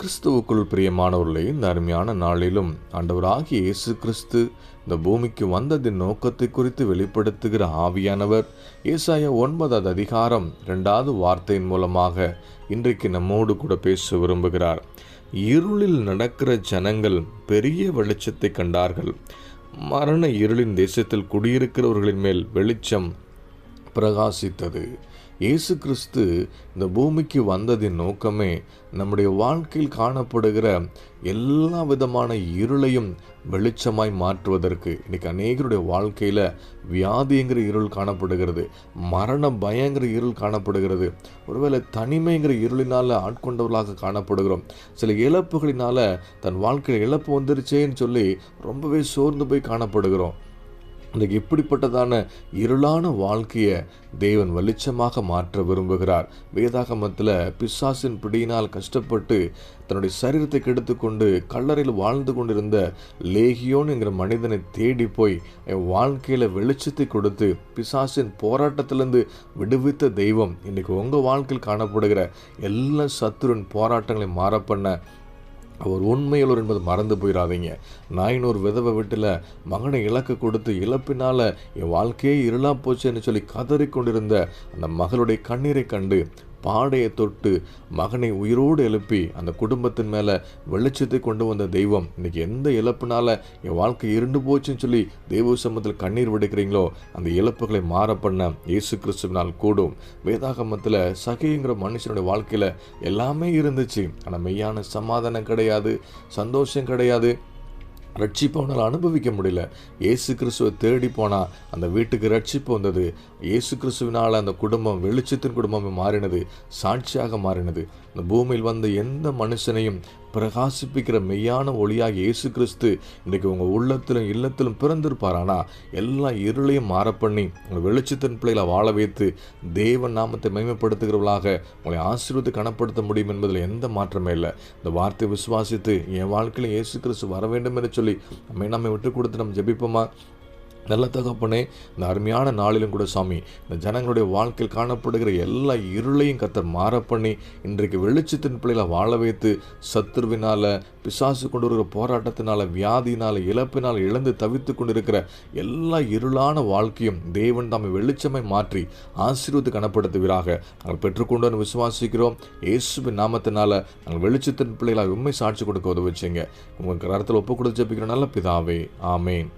கிறிஸ்துவுக்குள் பிரியமானவர்களே இந்த அருமையான நாளிலும் ஆண்டவராகிய இயேசு கிறிஸ்து இந்த பூமிக்கு வந்ததின் நோக்கத்தை குறித்து வெளிப்படுத்துகிற ஆவியானவர் ஏசாய ஒன்பதாவது அதிகாரம் இரண்டாவது வார்த்தையின் மூலமாக இன்றைக்கு நம்மோடு கூட பேச விரும்புகிறார். இருளில் நடக்கிற ஜனங்கள் பெரிய வெளிச்சத்தை கண்டார்கள். மரண இருளின் தேசத்தில் குடியிருக்கிறவர்களின் மேல் வெளிச்சம் பிரகாசித்தது. இயேசு கிறிஸ்து இந்த பூமிக்கு வந்ததின் நோக்கமே நம்முடைய வாழ்க்கையில் காணப்படுகிற எல்லா விதமான இருளையும் வெளிச்சமாய் மாற்றுவதற்கு. இன்னைக்கு அநேகருடைய வாழ்க்கையில் வியாதிங்கிற இருள் காணப்படுகிறது மரண பயங்கிற இருள் காணப்படுகிறது ஒருவேளை தனிமைங்கிற இருளினால் ஆட்கொண்டவர்களாக காணப்படுகிறோம். சில இழப்புகளினால தன் வாழ்க்கையில் இழப்பு வந்துருச்சேன்னு சொல்லி ரொம்பவே சோர்ந்து போய் காணப்படுகிறோம். இன்றைக்கு இப்படிப்பட்டதான இருளான வாழ்க்கையை தேவன் வெளிச்சமாக மாற்ற விரும்புகிறார். வேதாகமத்தில் பிசாசின் பிடியினால் கஷ்டப்பட்டு தன்னுடைய சரீரத்தை கெடுத்துக்கொண்டு கல்லறையில் வாழ்ந்து கொண்டிருந்த லேகியோன் என்கிற மனிதனை தேடி போய் என் வாழ்க்கையில் வெளிச்சத்தை கொடுத்து பிசாசின் போராட்டத்திலிருந்து விடுவித்த தெய்வம். இன்றைக்கி உங்கள் வாழ்க்கையில் காணப்படுகிற எல்லா சத்துருவின் போராட்டங்களையும் மாறப்பண்ண அவர் உண்மையுள்ளவர் என்பது மறந்து போயிடாதீங்க நான் இன்னொரு விதவை வீட்டில் மகனை இலக்கு கொடுத்து இழப்பினால் என் வாழ்க்கையே இருளாக போச்சுன்னு சொல்லி கதறிக்கொண்டிருந்த அந்த மகளுடைய கண்ணீரை கண்டு பாடையை தொட்டு மகனை உயிரோடு எழுப்பி அந்த குடும்பத்தின் மேலே வெளிச்சத்தை கொண்டு வந்த தெய்வம். இன்னைக்கு எந்த இழப்புனால என் வாழ்க்கை இருண்டு போச்சுன்னு சொல்லி தெய்வ சமத்தில் கண்ணீர் விடுக்கிறீங்களோ அந்த இழப்புகளை மாற பண்ண இயேசு கிறிஸ்துவினால் கூடும். வேதாகமத்தில் சகைங்கிற மனுஷனுடைய வாழ்க்கையில் எல்லாமே இருந்துச்சு. ஆனால் மெய்யான சமாதானம் கிடையாது சந்தோஷம் கிடையாது. ரட்சிப்பை அவனால் அனுபவிக்க முடியல. ஏசு கிறிஸ்துவை தேடி போனால் அந்த வீட்டுக்கு ரட்சிப்பு வந்தது. ஏசு கிறிஸ்துவினால் அந்த குடும்பம் வெளிச்சத்தின் குடும்பம் மாறினது சாட்சியாக மாறினது. இந்த பூமியில் வந்த எந்த மனுஷனையும் பிரகாசிப்பிக்கிற மெய்யான ஒளியாக இயேசு கிறிஸ்து இன்றைக்கு உங்கள் உள்ளத்திலும் இல்லத்திலும் பிறந்திருப்பார் ஆனால் எல்லா இருளையும் மாற பண்ணி உங்கள் வெளிச்சத்தின் பிள்ளைகளை வாழ வைத்து தேவன் நாமத்தை மேம்படுத்துகிறவர்களாக உங்களை ஆசீர்வத்தை கனப்படுத்த முடியும் என்பதில் எந்த மாற்றமே இல்லை. இந்த வார்த்தை விசுவாசித்து என் வாழ்க்கையில் இயேசு கிறிஸ்து வர வேண்டும் என்று சொல்லி நம்ம நம்மை விட்டு கொடுத்து நம்ம ஜெபிப்போமா? நல்ல தகப்பனே இந்த அருமையான நாளிலும் கூட சாமி இந்த ஜனங்களுடைய வாழ்க்கையில் காணப்படுகிற எல்லா இருளையும் கத்தர் மாற பண்ணி இன்றைக்கு வெளிச்சத்தின் பிள்ளைகளை வாழ வைத்து சத்துருவினால் பிசாசு கொண்டு வருகிற போராட்டத்தினால வியாதியினால் இழப்பினால் இழந்து தவித்து கொண்டிருக்கிற எல்லா இருளான வாழ்க்கையும் தேவன் தாமை வெளிச்சமை மாற்றி ஆசீர்வத்து கனப்படுத்துவீராக. நாங்கள் பெற்றுக்கொண்டு விசுவாசிக்கிறோம். இயேசுவின் நாமத்தினால நாங்கள் வெளிச்சத்தின் பிள்ளைகளாக உண்மை சாட்சி கொடுக்க உதவிச்சிங்க உங்கள் கரத்தில் ஒப்பு கொடுத்து ஜபிக்கிற நல்ல பிதாவே. ஆமேன்.